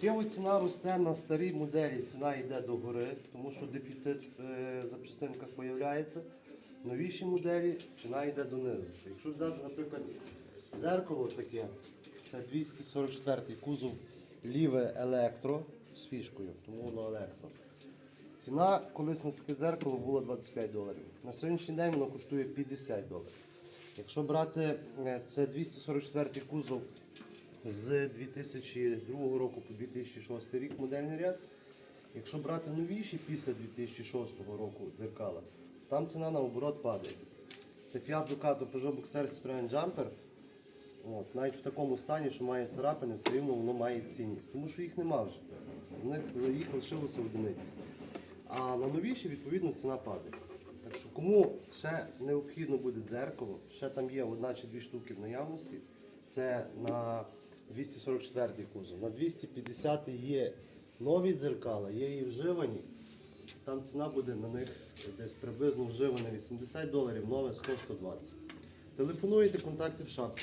Суттєво ціна росте на старій моделі, ціна йде до гори, тому що дефіцит е, в запчастинках з'являється. Новіші моделі ціна йде донизу. Якщо взяти, наприклад, дзеркало таке, це 244-й кузов ліве електро з фішкою, тому воно електро. Ціна колись на таке дзеркало була 25 доларів. На сьогоднішній день воно коштує 50 доларів. Якщо брати е, це 244-й кузов з 2002 року по 2006 рік модельний ряд. Якщо брати новіші після 2006 року дзеркала, там ціна наоборот падає. Це Fiat Ducato Peugeot Boxer Citroen Jumper. От, навіть в такому стані, що має царапини, все рівно воно має цінність, тому що їх нема вже. В них їх лишилося одиниці. А на новіші, відповідно, ціна падає. Так що кому ще необхідно буде дзеркало, ще там є одна чи дві штуки в наявності. Це на 244 кузов. На 250 є нові дзеркала, є і вживані. Там ціна буде на них десь приблизно вживане 80 доларів, нове 100-120. Телефонуйте, контакти в шапці.